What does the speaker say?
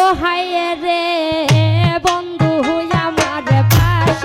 ও হায় রে বন্ধু আমার পাশ।